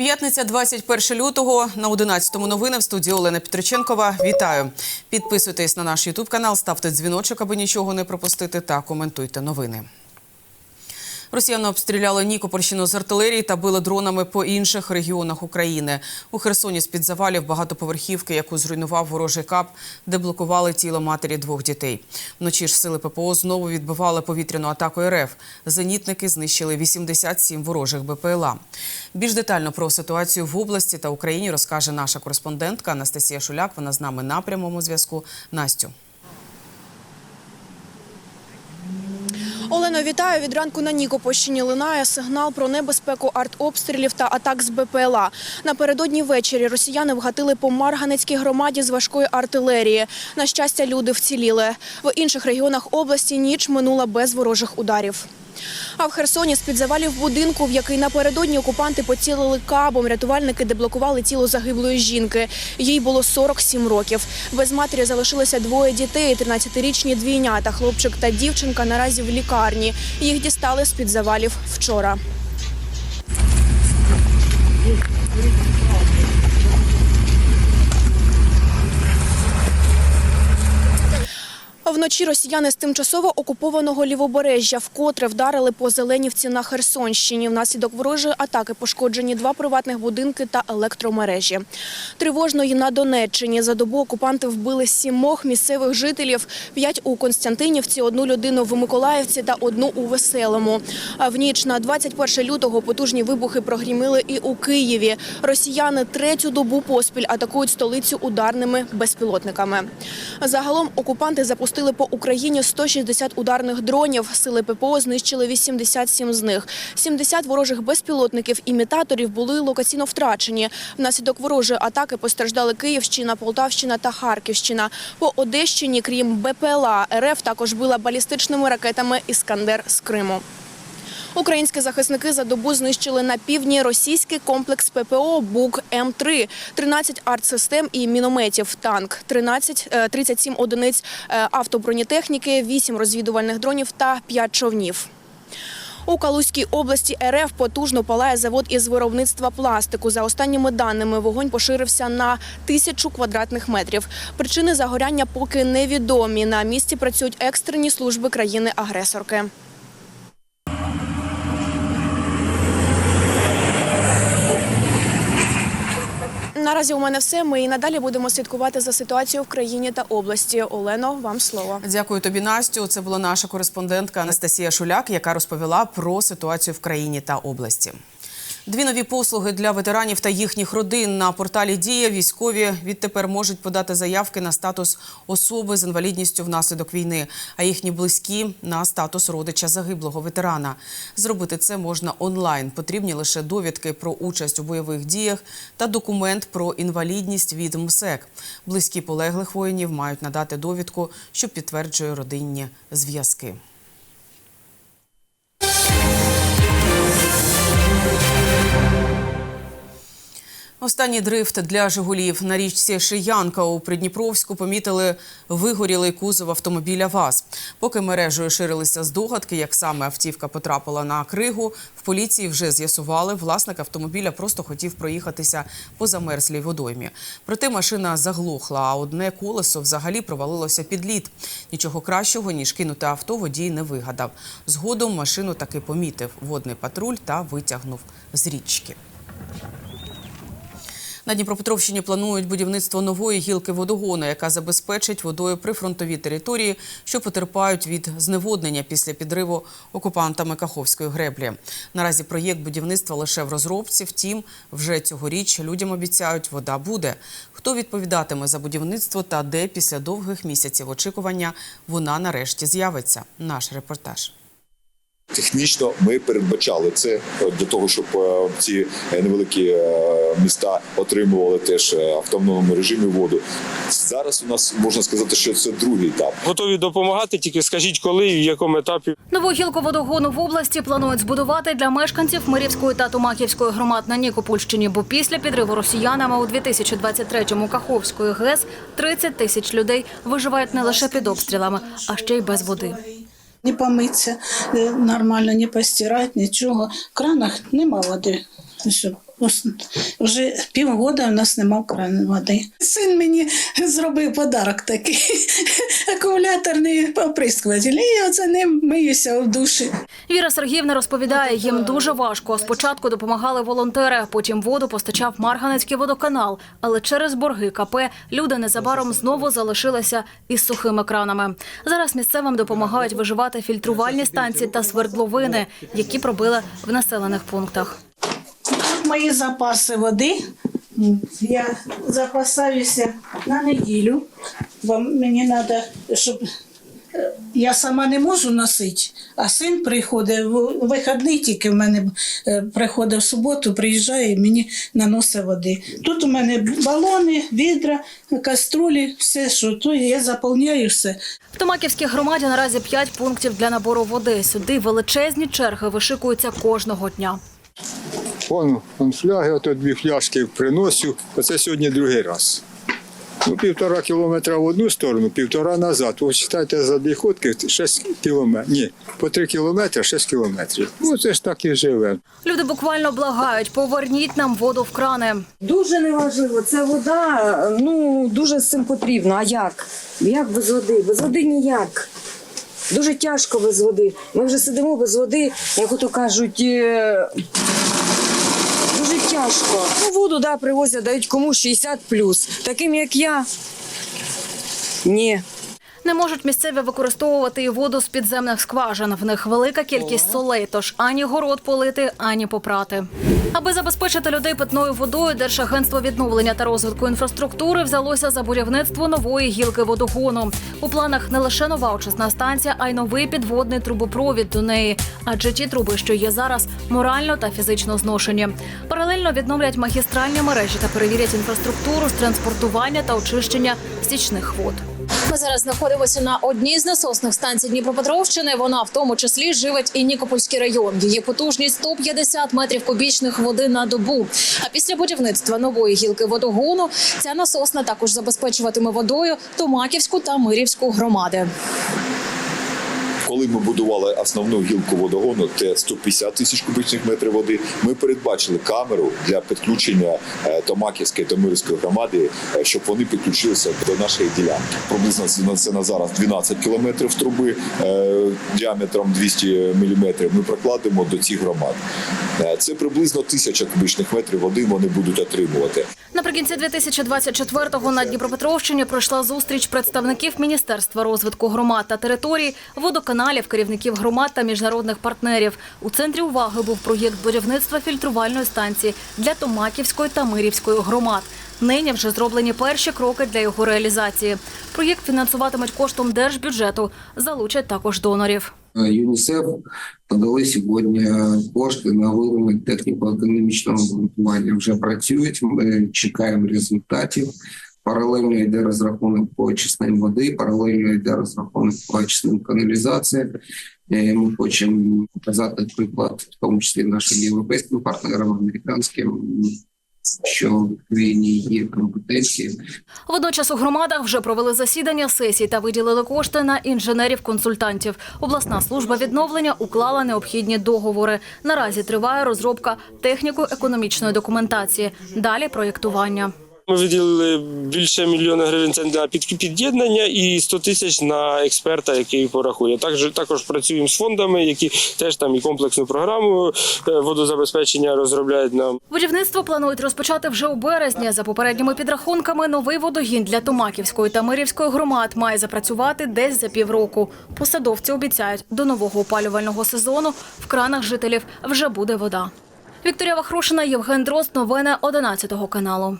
П'ятниця, 21 лютого на 11-му новини в студії Олена Петриченкова. Вітаю! Підписуйтесь на наш Ютуб канал, ставте дзвіночок, аби нічого не пропустити, та коментуйте новини. Росіяни обстріляли Нікопольщину з артилерії та били дронами по інших регіонах України. У Херсоні з-під завалів багатоповерхівки, яку зруйнував ворожий кап, де блокували тіло матері двох дітей. Вночі ж сили ППО знову відбивали повітряну атаку РФ. Зенітники знищили 87 ворожих БПЛА. Більш детально про ситуацію в області та Україні розкаже наша кореспондентка Анастасія Шуляк. Вона з нами на прямому зв'язку. Настю. Олено, вітаю. Від ранку на Нікопольщині лунає сигнал про небезпеку артобстрілів та атак з БПЛА. Напередодні ввечері росіяни вгатили по Марганецькій громаді з важкої артилерії. На щастя, люди вціліли. В інших регіонах області ніч минула без ворожих ударів. А в Херсоні з-під завалів будинку, в який напередодні окупанти поцілили кабом, рятувальники деблокували тіло загиблої жінки. Їй було 47 років. Без матері залишилося двоє дітей, 13-річні двійнята, хлопчик та дівчинка наразі в лікарні. Їх дістали з-під завалів вчора. Вночі росіяни з тимчасово окупованого лівобережжя вкотре вдарили по Зеленівці на Херсонщині. Внаслідок ворожої атаки пошкоджені два приватних будинки та електромережі. Тривожно і на Донеччині. За добу окупанти вбили сімох місцевих жителів, п'ять у Константинівці, одну людину в Миколаївці та одну у Веселому. А в ніч на 21 лютого потужні вибухи прогрімили і у Києві. Росіяни третю добу поспіль атакують столицю ударними безпілотниками. Загалом окупанти запустили по Україні 160 ударних дронів. Сили ППО знищили 87 з них. 70 ворожих безпілотників-імітаторів були локаційно втрачені. Внаслідок ворожої атаки постраждали Київщина, Полтавщина та Харківщина. По Одещині, крім БПЛА, РФ також била балістичними ракетами «Іскандер» з Криму. Українські захисники за добу знищили на півдні російський комплекс ППО «Бук М3», 13 артсистем і мінометів, танк, 13, е, 37 одиниць е, автобронетехніки, 8 розвідувальних дронів та 5 човнів. У Калузькій області РФ потужно палає завод із виробництва пластику. За останніми даними, вогонь поширився на тисячу квадратних метрів. Причини загоряння поки невідомі. На місці працюють екстрені служби країни-агресорки. Наразі у мене все. Ми і надалі будемо слідкувати за ситуацією в країні та області. Олено, вам слово. Дякую тобі, Настю. Це була наша кореспондентка Анастасія Шуляк, яка розповіла про ситуацію в країні та області. Дві нові послуги для ветеранів та їхніх родин на порталі Дія військові відтепер можуть подати заявки на статус особи з інвалідністю внаслідок війни, а їхні близькі на статус родича загиблого ветерана. Зробити це можна онлайн. Потрібні лише довідки про участь у бойових діях та документ про інвалідність від МСЕК. Близькі полеглих воїнів мають надати довідку, що підтверджує родинні зв'язки. Останній дрифт для Жигулів на річці Шиянка у Придніпровську помітили вигорілий кузов автомобіля ВАЗ. Поки мережею ширилися здогадки, як саме автівка потрапила на кригу, в поліції вже з'ясували, власник автомобіля просто хотів проїхатися по замерзлій водоймі. Проте машина заглохла, а одне колесо взагалі провалилося під лід. Нічого кращого, ніж кинути авто, водій не вигадав. Згодом машину таки помітив водний патруль та витягнув з річки. На Дніпропетровщині планують будівництво нової гілки водогону, яка забезпечить водою прифронтові території, що потерпають від зневоднення після підриву окупантами Каховської греблі. Наразі проєкт будівництва лише в розробці. Втім, вже цьогоріч людям обіцяють, вода буде. Хто відповідатиме за будівництво та де після довгих місяців очікування вона нарешті з'явиться? Наш репортаж. Технічно ми передбачали це е, для того, щоб е, ці невеликі е, міста отримували теж в автономному режимі воду. Зараз у нас можна сказати, що це другий етап. Готові допомагати, тільки скажіть, коли і в якому етапі. Нову гілку водогону в області планують збудувати для мешканців Мирівської та Томаківської громад на Нікопольщині, бо після підриву росіянами у 2023-му Каховської ГЕС 30 тисяч людей виживають не лише під обстрілами, а ще й без води. Не помитися е, нормально, не постирати, нічого. В кранах нема води, Вже півгода в нас нема крану води. Син мені зробив подарок такий акумуляторний оприскуватель. І я за ним миюся в душі. Віра Сергіївна розповідає, їм дуже важко. Спочатку допомагали волонтери, потім воду постачав Марганецький водоканал. Але через борги КП люди незабаром знову залишилися із сухими кранами. Зараз місцевим допомагають виживати фільтрувальні станції та свердловини, які пробили в населених пунктах. Мої запаси води. Я запасаюся на неділю, бо мені треба, щоб е, я сама не можу носити, а син приходить в вихідний тільки в мене е, приходить в суботу, приїжджає і мені наносить води. Тут у мене балони, відра, каструлі, все, що то я заповняю все. В Томаківській громаді наразі п'ять пунктів для набору води. Сюди величезні черги вишикуються кожного дня. Вон, вон фляги, ото дві фляжки приносю. Оце сьогодні другий раз. Ну, півтора кілометра в одну сторону, півтора назад. Ви читайте за дві ходки 6 кілометрів. Ні, по 3 кілометри 6 кілометрів. Ну, це ж так і живе. Люди буквально благають, поверніть нам воду в крани. Дуже неважливо. Це вода ну дуже з цим потрібно. А як? Як без води? Без води ніяк. Дуже тяжко без води. Ми вже сидимо без води, як ото кажуть. Тяжко. Ну, воду да, привозять, дають комусь 60 Таким як я. Ні. Не можуть місцеві використовувати і воду з підземних скважин. В них велика кількість солей, тож ані город полити, ані попрати. Аби забезпечити людей питною водою, Держагентство відновлення та розвитку інфраструктури взялося за будівництво нової гілки водогону. У планах не лише нова очисна станція, а й новий підводний трубопровід до неї. Адже ті труби, що є зараз, морально та фізично зношені. Паралельно відновлять магістральні мережі та перевірять інфраструктуру з транспортування та очищення стічних вод. Ми зараз знаходимося на одній з насосних станцій Дніпропетровщини. Вона в тому числі живить і Нікопольський район. Її потужність 150 метрів кубічних води на добу. А після будівництва нової гілки водогону ця насосна також забезпечуватиме водою Томаківську та Мирівську громади. Коли ми будували основну гілку водогону, це 150 тисяч кубічних метрів води. Ми передбачили камеру для підключення е, Томаківської та Мирської громади, е, щоб вони підключилися до нашої ділянки. Приблизно це на- зараз 12 кілометрів труби е, діаметром 200 міліметрів. Ми прокладемо до цих громад. Це приблизно тисяча кубічних метрів води вони будуть отримувати. Наприкінці 2024-го на Дніпропетровщині пройшла зустріч представників Міністерства розвитку громад та територій, водоканалів, керівників громад та міжнародних партнерів. У центрі уваги був проєкт будівництва фільтрувальної станції для Томаківської та Мирівської громад. Нині вже зроблені перші кроки для його реалізації. Проєкт фінансуватимуть коштом держбюджету. Залучать також донорів. ЮНІСЕФ подали сьогодні кошти на виробник техніко-економічного обґрунтування. Вже працюють. Ми чекаємо результатів. Паралельно йде розрахунок по очисним води, паралельно йде розрахунок по очисним каналізації. Е, Ми хочемо показати приклад, в тому числі нашим європейським партнерам, американським, що в Україні є компетенції Водночас у громадах вже провели засідання сесій та виділили кошти на інженерів-консультантів. Обласна служба відновлення уклала необхідні договори. Наразі триває розробка техніко-економічної документації. Далі проєктування. Ми виділили більше мільйона гривень це на під'єднання і 100 тисяч на експерта, який порахує. Також також працюємо з фондами, які теж там і комплексну програму е, водозабезпечення розробляють нам. Будівництво планують розпочати вже у березні. За попередніми підрахунками, новий водогін для Томаківської та Мирівської громад має запрацювати десь за півроку. Посадовці обіцяють, до нового опалювального сезону в кранах жителів вже буде вода. Вікторія Вахрушина, Євген Дрозд. Новини 11 каналу.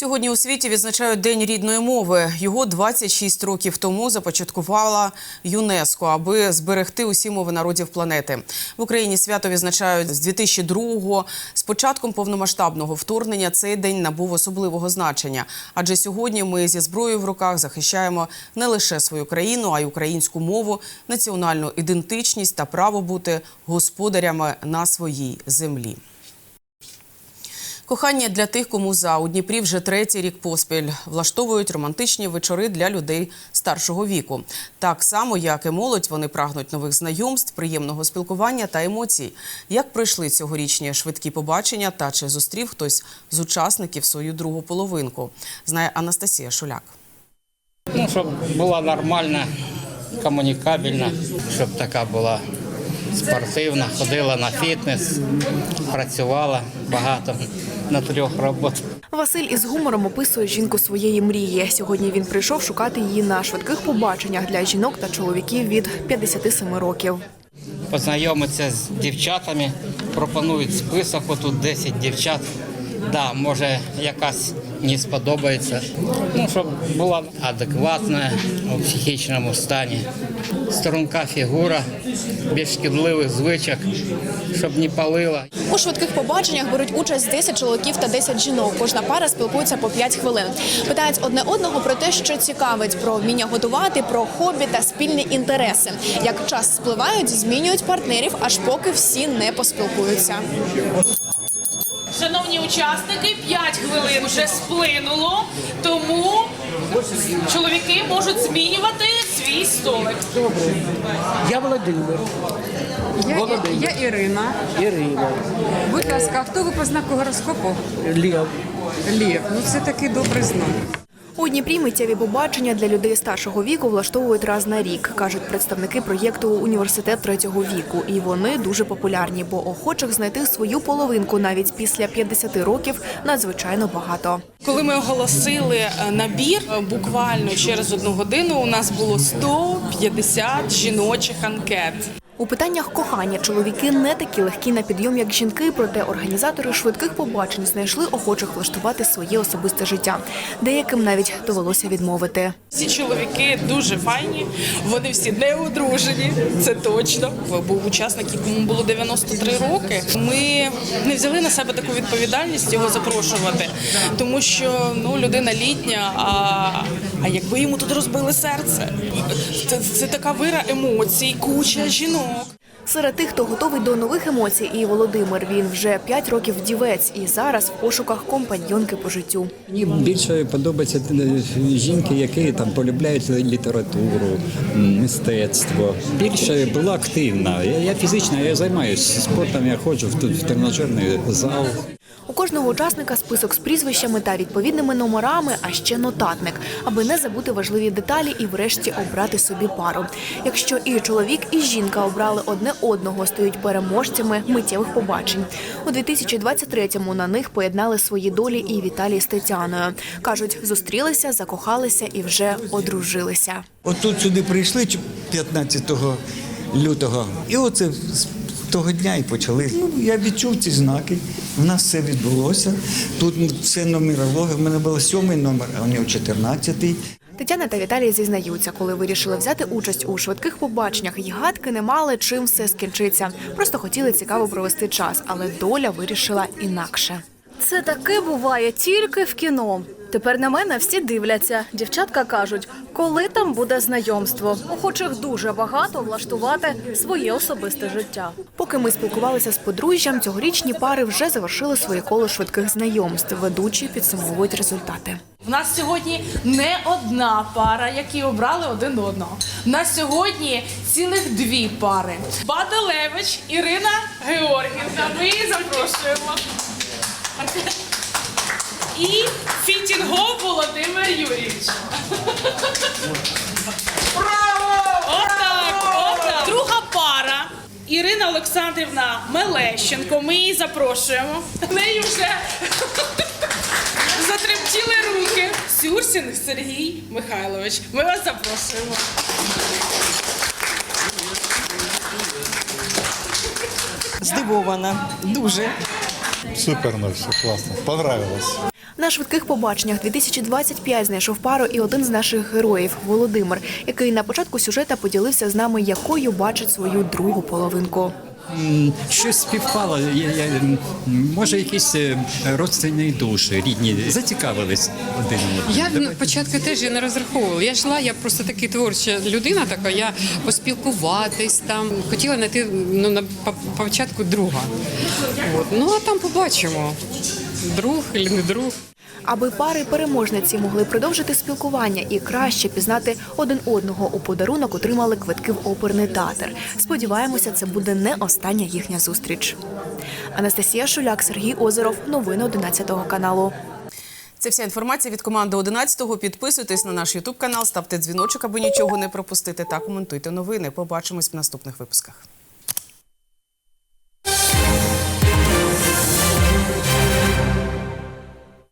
Сьогодні у світі відзначають День рідної мови. Його 26 років тому започаткувала ЮНЕСКО, аби зберегти усі мови народів планети. В Україні свято відзначають з 2002-го. З початком повномасштабного вторгнення цей день набув особливого значення. Адже сьогодні ми зі зброєю в руках захищаємо не лише свою країну, а й українську мову, національну ідентичність та право бути господарями на своїй землі. Кохання для тих, кому за у Дніпрі вже третій рік поспіль влаштовують романтичні вечори для людей старшого віку. Так само, як і молодь, вони прагнуть нових знайомств, приємного спілкування та емоцій. Як пройшли цьогорічні швидкі побачення та чи зустрів хтось з учасників свою другу половинку, знає Анастасія Шуляк. Ну, щоб була нормальна, комунікабельна, щоб така була спортивна, ходила на фітнес, працювала багато на трьох роботах. Василь із гумором описує жінку своєї мрії. Сьогодні він прийшов шукати її на швидких побаченнях для жінок та чоловіків від 57 років. Познайомиться з дівчатами, пропонують список, отут 10 дівчат. Да, може якась не сподобається. Ну, щоб була адекватна у психічному стані. Струнка фігура, без шкідливих звичок, щоб не палила. У швидких побаченнях беруть участь 10 чоловіків та 10 жінок. Кожна пара спілкується по 5 хвилин. Питають одне одного про те, що цікавить, про вміння готувати, про хобі та спільні інтереси. Як час спливають, змінюють партнерів, аж поки всі не поспілкуються. Шановні учасники, 5 хвилин вже сплинуло, тому чоловіки можуть змінювати свій столик. Я Володимир. Я, я Ірина. Ірина. Будь ласка, а хто ви по знаку гороскопу? Лев. Лів. Ну це такий добрий знак. У Дніпрі миттєві побачення для людей старшого віку влаштовують раз на рік, кажуть представники проєкту Університет третього віку. І вони дуже популярні, бо охочих знайти свою половинку навіть після 50 років надзвичайно багато. Коли ми оголосили е, набір, е, буквально через одну годину у нас було 150 жіночих анкет. У питаннях кохання чоловіки не такі легкі на підйом, як жінки, проте організатори швидких побачень знайшли охочих влаштувати своє особисте життя. Деяким навіть довелося відмовити. Всі чоловіки дуже файні, вони всі не одружені, це точно. Був учасник, якому було 93 роки. Ми не взяли на себе таку відповідальність його запрошувати, тому що ну людина літня. А, а якби йому тут розбили серце, це, це така вира емоцій, куча жінок. Серед тих, хто готовий до нових емоцій, і Володимир. Він вже 5 років дівець і зараз в пошуках компаньйонки по життю. Мені більше подобаються е, жінки, які там полюбляють літературу, мистецтво. Більше була активна. Я, фізично я займаюся спортом, я ходжу в тренажерний зал. Кожного учасника список з прізвищами та відповідними номерами, а ще нотатник, аби не забути важливі деталі і врешті обрати собі пару. Якщо і чоловік, і жінка обрали одне одного, стають переможцями миттєвих побачень. У 2023-му на них поєднали свої долі і Віталій з Тетяною. кажуть, зустрілися, закохалися і вже одружилися. Отут сюди прийшли чи- 15 лютого, і оце з того дня і почали. Ну, я відчув ці знаки. У нас все відбулося. Тут все номерологи. В мене був сьомий номер, а у нього 14-й. Тетяна та Віталій зізнаються, коли вирішили взяти участь у швидких побаченнях, і гадки не мали чим все скінчиться. Просто хотіли цікаво провести час, але доля вирішила інакше. Це таке буває тільки в кіно. Тепер на мене всі дивляться. Дівчатка кажуть, коли там буде знайомство. Охочих дуже багато влаштувати своє особисте життя. Поки ми спілкувалися з подружжям, цьогорічні пари вже завершили своє коло швидких знайомств. Ведучі підсумовують результати. У нас сьогодні не одна пара, які обрали один одного. У нас сьогодні цілих дві пари. Баделевич Ірина Георгівна. Ми її запрошуємо. І Фітінгов Володимир Юрійович. Браво! Отак, отак. Друга пара. Ірина Олександрівна Мелещенко. Ми її запрошуємо. В неї вже Затремтіли руки. Сюрсін Сергій Михайлович. Ми вас запрошуємо. Здивована. Дуже. Супер, ну все класно. Понравилось. На швидких побаченнях 2025 знайшов пару і один з наших героїв Володимир, який на початку сюжета поділився з нами, якою бачить свою другу половинку. Щось співпало. Я, я, може, якісь е, родственні душі, рідні, зацікавились один одним. Я спочатку теж я не розраховувала. Я йшла, я просто така творча людина, така я поспілкуватись там. Хотіла знайти ну на по- початку друга. От. Ну а там побачимо. Друг чи не друг. Аби пари переможниці могли продовжити спілкування і краще пізнати один одного у подарунок, отримали квитки в оперний театр. Сподіваємося, це буде не остання їхня зустріч. Анастасія Шуляк, Сергій Озеров. Новини 11 каналу. Це вся інформація від команди 11-го. Підписуйтесь на наш Ютуб канал, ставте дзвіночок, аби нічого не пропустити та коментуйте новини. Побачимось в наступних випусках.